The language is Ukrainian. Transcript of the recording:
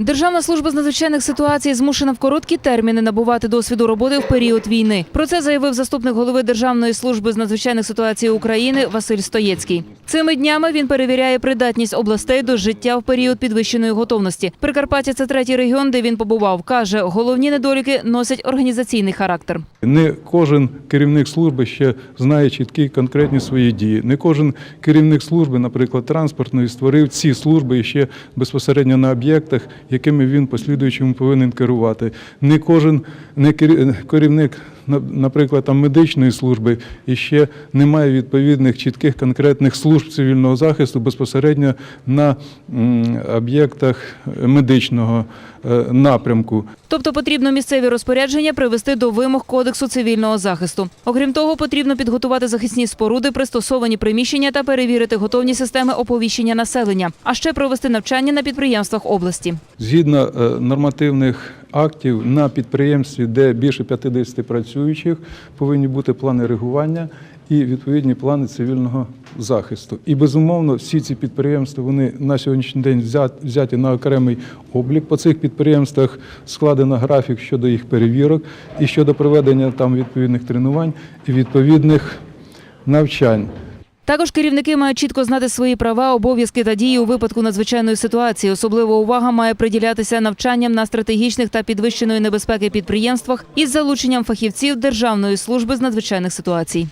Державна служба з надзвичайних ситуацій змушена в короткі терміни набувати досвіду роботи в період війни. Про це заявив заступник голови Державної служби з надзвичайних ситуацій України Василь Стоєцький. Цими днями він перевіряє придатність областей до життя в період підвищеної готовності. Прикарпаття це третій регіон, де він побував. каже, головні недоліки носять організаційний характер. Не кожен керівник служби ще знає чіткі конкретні свої дії. Не кожен керівник служби, наприклад, транспортної, створив ці служби ще безпосередньо на об'єктах, якими він послідуючому повинен керувати. Не кожен не кері- керівник, наприклад, там медичної служби і ще не має відповідних чітких конкретних служб цивільного захисту безпосередньо на об'єктах медичного е, напрямку. Тобто потрібно місцеві розпорядження привести до вимог кодексу цивільного захисту. Окрім того, потрібно підготувати захисні споруди, пристосовані приміщення та перевірити готовні системи оповіщення населення, а ще провести навчання на підприємствах області. Згідно е, нормативних актів на підприємстві, де більше 50 працюючих, повинні бути плани реагування і відповідні плани цивільного захисту. І безумовно, всі ці підприємства вони на сьогоднішній день взят- взяті на окремий облік. По цих підприємствах складено графік щодо їх перевірок і щодо проведення там відповідних тренувань і відповідних навчань. Також керівники мають чітко знати свої права, обов'язки та дії у випадку надзвичайної ситуації. Особлива увага має приділятися навчанням на стратегічних та підвищеної небезпеки підприємствах із залученням фахівців Державної служби з надзвичайних ситуацій.